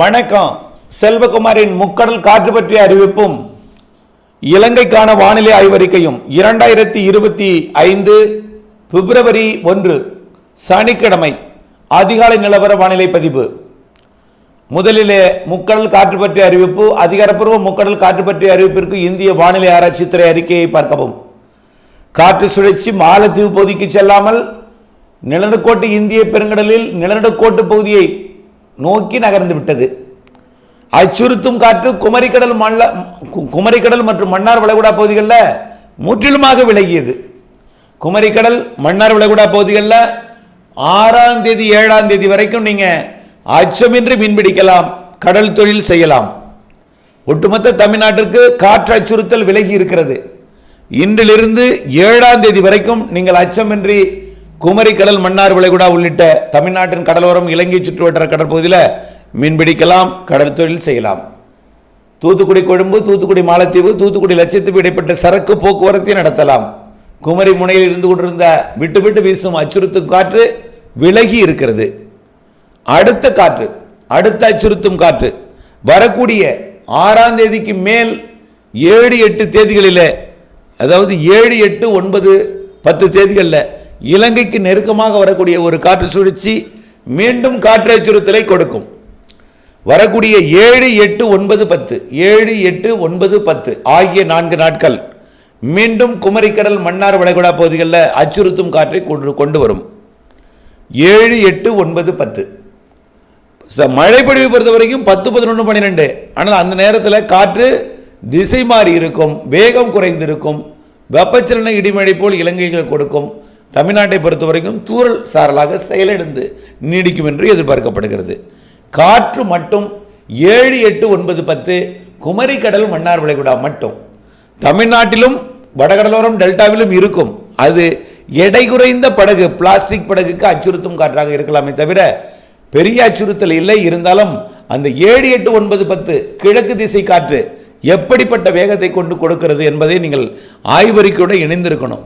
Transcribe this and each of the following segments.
வணக்கம். செல்வகுமாரின் முக்கடல் காற்று பற்றிய அறிவிப்பும் இலங்கைக்கான வானிலை ஆய்வறிக்கையும் இரண்டாயிரத்தி இருபத்தி ஐந்து பிப்ரவரி ஒன்று சனிக்கிழமை அதிகாலை நிலவர வானிலை பதிவு. முதலிலே முக்கடல் காற்று பற்றிய அறிவிப்பு அதிகாரப்பூர்வ முக்கடல் காற்று பற்றிய அறிவிப்பிற்கு இந்திய வானிலை ஆராய்ச்சித்துறை அறிக்கையை பார்க்கவும். காற்று சுழற்சி மாலத்தீவு பகுதிக்கு செல்லாமல் நிலநடுக்கோட்டு இந்திய பெருங்கடலில் நிலநடுக்கோட்டு பகுதியை நோக்கி நகர்ந்து விட்டது. அச்சுறுத்தும் காற்று குமரிக்கடல் மல்ல குமரிக்கடல் மற்றும் மன்னார் வளைகுடா பகுதிகளில் முற்றிலுமாக விலகியது. குமரிக்கடல் மன்னார் வளைகுடா பகுதிகளில் ஆறாம் தேதி ஏழாம் தேதி வரைக்கும் நீங்கள் அச்சமின்றி மீன்பிடிக்கலாம் கடல் தொழில் செய்யலாம். ஒட்டுமொத்த தமிழ்நாட்டிற்கு காற்று அச்சுறுத்தல் விலகி இருக்கிறது. இன்றிலிருந்து ஏழாம் தேதி வரைக்கும் நீங்கள் அச்சமின்றி குமரி கடல் மன்னார் விளைகுடா உள்ளிட்ட தமிழ்நாட்டின் கடலோரம் இலங்கை சுற்றுவட்டார கடற்பகுதியில் மீன்பிடிக்கலாம் கடற்தொழில் செய்யலாம். தூத்துக்குடி கொழும்பு தூத்துக்குடி மாலத்தீவு தூத்துக்குடி லட்சத்தீவு இடைப்பட்ட சரக்கு போக்குவரத்தை நடத்தலாம். குமரி முனையில் இருந்து கொண்டிருந்த விட்டு விட்டு வீசும் அச்சுறுத்தும் காற்று விலகி இருக்கிறது. அடுத்த காற்று அடுத்த அச்சுறுத்தும் காற்று. வரக்கூடிய ஆறாம் தேதிக்கு மேல் ஏழு எட்டு தேதிகளில் அதாவது ஏழு எட்டு ஒன்பது பத்து தேதிகளில் இலங்கைக்கு நெருக்கமாக வரக்கூடிய ஒரு காற்று சுழற்சி மீண்டும் காற்று அச்சுறுத்தலை கொடுக்கும். வரக்கூடிய ஏழு எட்டு ஒன்பது பத்து ஏழு எட்டு ஒன்பது பத்து ஆகிய நான்கு நாட்கள் மீண்டும் குமரிக்கடல் மன்னார் வளைகுடா பகுதிகளில் அச்சுறுத்தும் காற்றை கொண்டு கொண்டு வரும். ஏழு எட்டு ஒன்பது பத்து. ச- மழைப்பொழிவு பொறுத்த வரைக்கும் பத்து பதினொன்று பன்னிரெண்டு ஆனால் அந்த நேரத்தில் காற்று திசை மாறி இருக்கும் வேகம் குறைந்திருக்கும் வெப்பச்சலன இடிமழை போல் இலங்கைகள் கொடுக்கும். தமிழ்நாட்டை பொறுத்த வரைக்கும் தூறல் சாரலாக செயலிழந்து நீடிக்கும் என்று எதிர்பார்க்கப்படுகிறது. காற்று மட்டும் ஏழு எட்டு ஒன்பது பத்து குமரி கடல் மன்னார் விளைகுடா மட்டும். தமிழ்நாட்டிலும் வடகடலோரம் டெல்டாவிலும் இருக்கும். அது எடை குறைந்த படகு பிளாஸ்டிக் படகுக்கு அச்சுறுத்தும் காற்றாக இருக்கலாமே தவிர பெரிய அச்சுறுத்தல் இல்லை. இருந்தாலும் அந்த ஏழு எட்டு ஒன்பது பத்து கிழக்கு திசை காற்று எப்படிப்பட்ட வேகத்தை கொண்டு கொடுக்கிறது என்பதை நீங்கள் ஆய்வறிக்கையோடு இணைந்திருக்கணும்.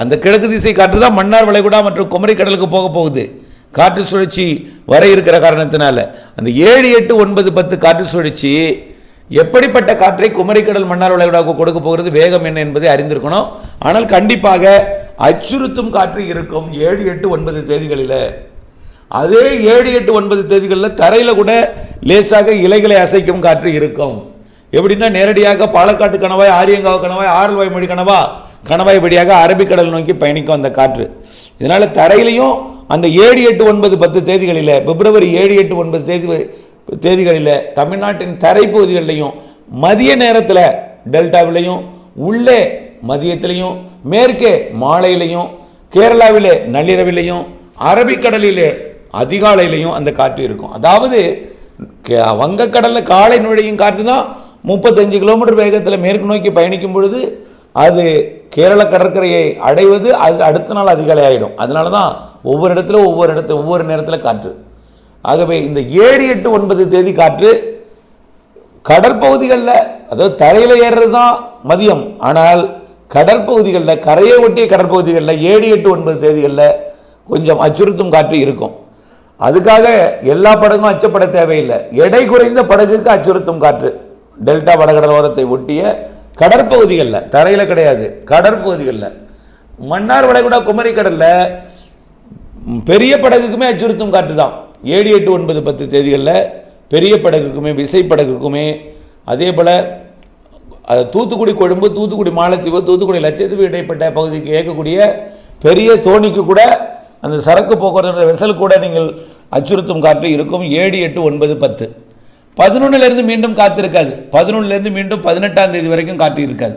அந்த கிழக்கு திசை காற்று தான் மன்னார் வளைகுடா மற்றும் குமரி கடலுக்கு போக போகுது. காற்று சுழற்சி வர இருக்கிற காரணத்தினால அந்த ஏழு எட்டு ஒன்பது பத்து காற்று சுழற்சி எப்படிப்பட்ட காற்றை குமரிக்கடல் மன்னார் வளைகுடாவுக்கு கொடுக்க போகிறது வேகம் என்ன என்பதை அறிந்திருக்கணும். ஆனால் கண்டிப்பாக அச்சுறுத்தும் காற்று இருக்கும் ஏழு எட்டு ஒன்பது தேதிகளில். அதே ஏழு எட்டு ஒன்பது தேதிகளில் தரையில் கூட லேசாக இலைகளை அசைக்கும் காற்று இருக்கும். எப்படின்னா நேரடியாக பாலக்காட்டு கணவாய் ஆரியங்காவு கணவாய் ஆரல்வாய் மொழி கணவா கணவாய்படியாக அரபிக்கடல் நோக்கி பயணிக்கும் அந்த காற்று. இதனால் தரையிலையும் அந்த ஏழு எட்டு ஒன்பது பத்து தேதிகளில் பிப்ரவரி ஏழு எட்டு ஒன்பது தேதி தேதிகளில் தமிழ்நாட்டின் தரைப்பகுதிகளிலையும் மதிய நேரத்தில் டெல்டாவிலையும் உள்ளே மதியத்திலையும் மேற்கே மாலையிலையும் கேரளாவிலே நள்ளிரவிலையும் அரபிக்கடலிலே அதிகாலையிலையும் அந்த காற்று இருக்கும். அதாவது வங்கக்கடலில் காலை நுழையும் காற்று தான் முப்பத்தஞ்சு கிலோமீட்டர் வேகத்தில் மேற்கு நோக்கி பயணிக்கும் பொழுது அது கேரள கடற்கரையை அடைவது அது அடுத்த நாள் அதிகாலை ஆகிடும் அதனால தான் ஒவ்வொரு இடத்துல ஒவ்வொரு இடத்துல ஒவ்வொரு நேரத்தில் காற்று. ஆகவே இந்த ஏழு எட்டு ஒன்பது தேதி காற்று கடற்பகுதிகளில் அதாவது தரையில் ஏறுறது தான் மதியம். ஆனால் கடற்பகுதிகளில் கரையை ஒட்டிய கடற்பகுதிகளில் ஏழு எட்டு ஒன்பது தேதிகளில் கொஞ்சம் அச்சுறுத்தும் காற்று இருக்கும். அதுக்காக எல்லா படகும் அச்சப்பட தேவையில்லை. எடை குறைந்த படகுக்கு அச்சுறுத்தும் காற்று. டெல்டா வடகடலோரத்தை ஒட்டிய கடற்பகுதிகளில் தரையில் கிடையாது கடற்பகுதிகளில். மன்னார் வளைகுடா குமரி கடலில் பெரிய படகுக்குமே அச்சுறுத்தும் காற்று தான். ஏழு எட்டு ஒன்பது பத்து தேதிகளில் பெரிய படகுக்குமே விசை படகுக்குமே அதே போல் தூத்துக்குடி கொழும்பு தூத்துக்குடி மாலத்தீவு தூத்துக்குடி லட்சத்தீவு இடைப்பட்ட பகுதிக்கு இயக்கக்கூடிய பெரிய தோணிக்கு கூட அந்த சரக்கு போக்குவரத்து வெசல் கூட நீங்கள் அச்சுறுத்தும் காற்று இருக்கும். ஏழு எட்டு ஒன்பது பத்து. பதினொன்றுலேருந்து மீண்டும் காற்று இருக்காது பதினொன்றுலேருந்து மீண்டும் பதினெட்டாம் தேதி வரைக்கும் காட்டியிருக்காது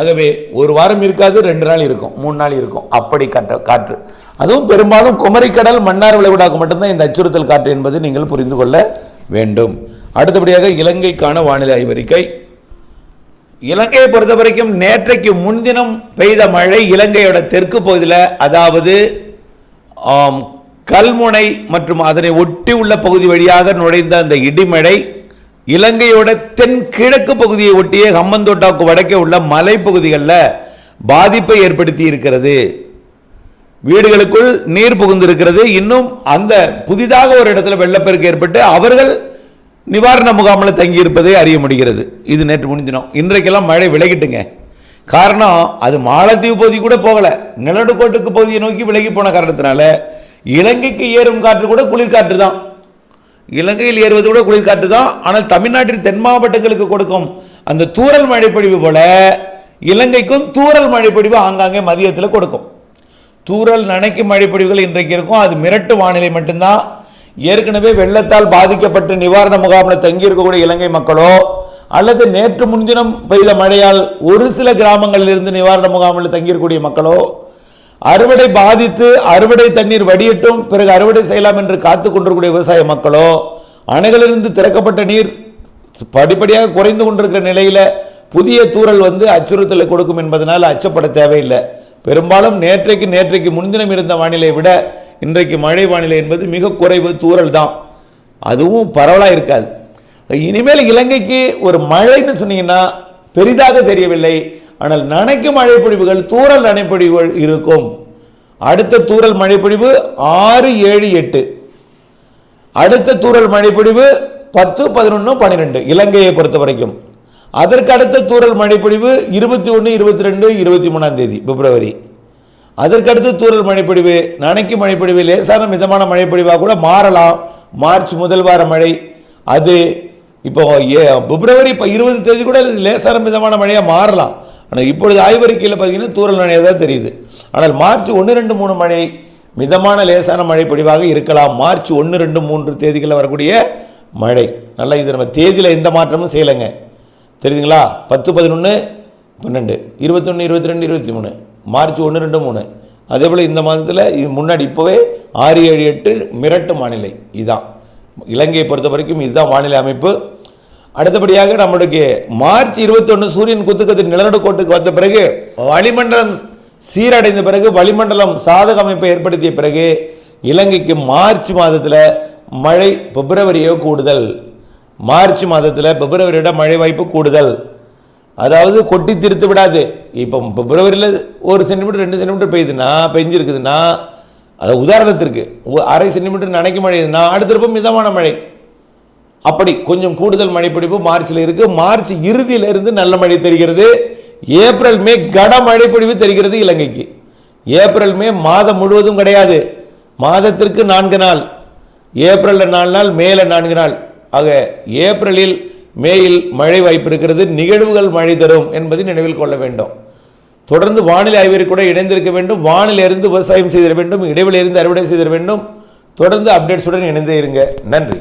ஆகவே ஒரு வாரம் இருக்காது ரெண்டு நாள் இருக்கும் மூணு நாள் இருக்கும். அப்படி காட்ட காற்று. அதுவும் பெரும்பாலும் குமரிக்கடல் மன்னார் விளைவிடாக்கு மட்டும்தான் இந்த அச்சுறுத்தல் காற்று என்பது நீங்கள் புரிந்து கொள்ள வேண்டும். அடுத்தபடியாக இலங்கைக்கான வானிலை ஆய்வறிக்கை. இலங்கையை பொறுத்த வரைக்கும் நேற்றைக்கு முன்தினம் பெய்த மழை இலங்கையோட தெற்கு பகுதியில் அதாவது கல்முனை மற்றும் அதனை ஒட்டி உள்ள பகுதி வழியாக நுழைந்த அந்த இடிமழை இலங்கையோட தென் கிழக்கு பகுதியை ஒட்டிய ஹம்மந்தோட்டாவுக்கு வடக்கே உள்ள மலைப்பகுதிகளில் பாதிப்பை ஏற்படுத்தி இருக்கிறது. வீடுகளுக்குள் நீர் புகுந்திருக்கிறது. இன்னும் அந்த புதிதாக ஒரு இடத்துல வெள்ளப்பெருக்கு ஏற்பட்டு அவர்கள் நிவாரண முகாமில் தங்கியிருப்பதை அறிய முடிகிறது. இது நேற்று முடிஞ்சிடும் இன்றைக்கெல்லாம் மழை விலகிட்டுங்க. காரணம் அது மாலத்தீவு பகுதி கூட போகலை. நிலநடுக்கோட்டுக்கு பகுதியை நோக்கி விலகி போன காரணத்தினால இலங்கைக்கு ஏறும் காற்று கூட குளிர்காற்று தான். இலங்கையில் ஏறுவது கூட குளிர்காற்று தான். ஆனால் தமிழ்நாட்டின் தென் மாவட்டங்களுக்கு கொடுக்கும் அந்த தூரல் மழைப்பொழிவு போல இலங்கைக்கும் தூரல் மழைப்பொழிவு ஆங்காங்கே மதியத்தில் கொடுக்கும். தூரல் நனைக்கும் மழைப்பொழிவுகள் இன்றைக்கு இருக்கும். அது மிரட்டு வானிலை மட்டும்தான். ஏற்கனவே வெள்ளத்தால் பாதிக்கப்பட்டு நிவாரண முகாமில் தங்கியிருக்கக்கூடிய இலங்கை மக்களோ அல்லது நேற்று முன்தினம் பெய்த மழையால் ஒரு சில கிராமங்களில் இருந்து நிவாரண முகாமில் தங்கியிருக்கக்கூடிய மக்களோ அறுவடை பாதித்து அறுவடை தண்ணீர் வடியட்டும் பிறகு அறுவடை செய்யலாம் என்று காத்து கொண்டிருக்கூடிய விவசாய மக்களோ அணைகளிலிருந்து திறக்கப்பட்ட நீர் படிப்படியாக குறைந்து கொண்டிருக்கிற நிலையில் புதிய தூறல் வந்து அச்சுறுத்தலை கொடுக்கும் என்பதனால் அச்சப்பட தேவையில்லை. பெரும்பாலும் நேற்றைக்கு நேற்றைக்கு முன்தினம் இருந்த வானிலை விட இன்றைக்கு மழை வானிலை என்பது மிக குறைவு தூரல் தான். அதுவும் பரவலாக இருக்காது. இனிமேல் இலங்கைக்கு ஒரு மழைன்னு சொன்னீங்கன்னா பெரிதாக தெரியவில்லை. ஆனால் நனைக்கும் மழைப்பொழிவுகள் தூரல் நனைப்பொழிவுகள் இருக்கும். அடுத்த தூரல் மழைப்பொழிவு ஆறு ஏழு எட்டு. அடுத்த தூரல் மழைப்பொழிவு பத்து பதினொன்று பன்னிரெண்டு இலங்கையை பொறுத்த வரைக்கும். அதற்கு அடுத்த தூரல் மழைப்பொழிவு இருபத்தி ஒன்று இருபத்தி ரெண்டு இருபத்தி மூணாம் தேதி பிப்ரவரி. அதற்கு தூரல் மழைப்பொழிவு நனைக்கும் மழைப்பொழிவு லேசான மிதமான மழைப்பொழிவாக கூட மாறலாம். மார்ச் முதல் வார மழை அது இப்போ ஏ பிப்ரவரி இப்போ இருபது தேதி கூட லேசான மிதமான மழையாக மாறலாம். ஆனால் இப்பொழுது ஆய்வறிக்கையில் பார்த்தீங்கன்னா தூரல் நனையாக தான் தெரியுது. ஆனால் மார்ச் ஒன்று ரெண்டு மூணு மழை மிதமான லேசான மழை பொழிவாக இருக்கலாம். மார்ச் ஒன்று ரெண்டு மூன்று தேதிகளில் வரக்கூடிய மழை. நல்லா இது நம்ம தேதியில் எந்த மாற்றமும் செய்யலைங்க. தெரியுதுங்களா? பத்து பதினொன்று பன்னெண்டு இருபத்தொன்று இருபத்தி ரெண்டு இருபத்தி மூணு மார்ச் ஒன்று ரெண்டு மூணு. அதே போல் இந்த மாதத்தில் இது முன்னாடி இப்போவே ஆறு ஏழு எட்டு மிரட்டு வானிலை. இதுதான் இலங்கையை பொறுத்த வரைக்கும் இதுதான் வானிலை அமைப்பு. அடுத்தபடியாக நம்மளுக்கு மார்ச் இருபத்தொன்று சூரியன் குத்துக்கத்தின் நிலநடுக்கோட்டுக்கு வந்த பிறகு வளிமண்டலம் சீரடைந்த பிறகு வளிமண்டலம் சாதக அமைப்பை ஏற்படுத்திய பிறகு இலங்கைக்கு மார்ச் மாதத்தில் மழை பிப்ரவரியோ கூடுதல். மார்ச் மாதத்தில் பிப்ரவரியோட மழை வாய்ப்பு கூடுதல். அதாவது கொட்டி திருத்து விடாது. இப்போ பிப்ரவரியில் ஒரு சென்டிமீட்டர் ரெண்டு சென்டிமீட்டர் பெய்யுதுன்னா பெஞ்சிருக்குதுன்னா அது உதாரணத்திற்கு அரை சென்டிமீட்டர் நனைக்க மழையுதுன்னா அடுத்திருப்ப மிதமான மழை. அப்படி கொஞ்சம் கூடுதல் மழைப்பிடிப்பு மார்ச்சில் இருக்கு. மார்ச் இறுதியிலிருந்து நல்ல மழை தெரிகிறது. ஏப்ரல் மே கட மழைப்பிடிவு தெரிகிறது இலங்கைக்கு. ஏப்ரல் மே மாதம் முழுவதும் கிடையாது. மாதத்திற்கு நான்கு நாள். ஏப்ரலில் நாலு நாள் மேல நான்கு நாள். ஆக ஏப்ரலில் மேயில் மழை வாய்ப்பு இருக்கிறது. நிகழ்வுகள் மழை தரும் என்பதை நினைவில் கொள்ள வேண்டும். தொடர்ந்து வானிலை ஆய்வறிக்கை கூட இணைந்திருக்க வேண்டும். வானிலிருந்து விவசாயம் செய்திட வேண்டும். இடைவெளியிலிருந்து அறுவடை செய்திட வேண்டும். தொடர்ந்து அப்டேட்ஸுடன் இணைந்தே இருங்க. நன்றி.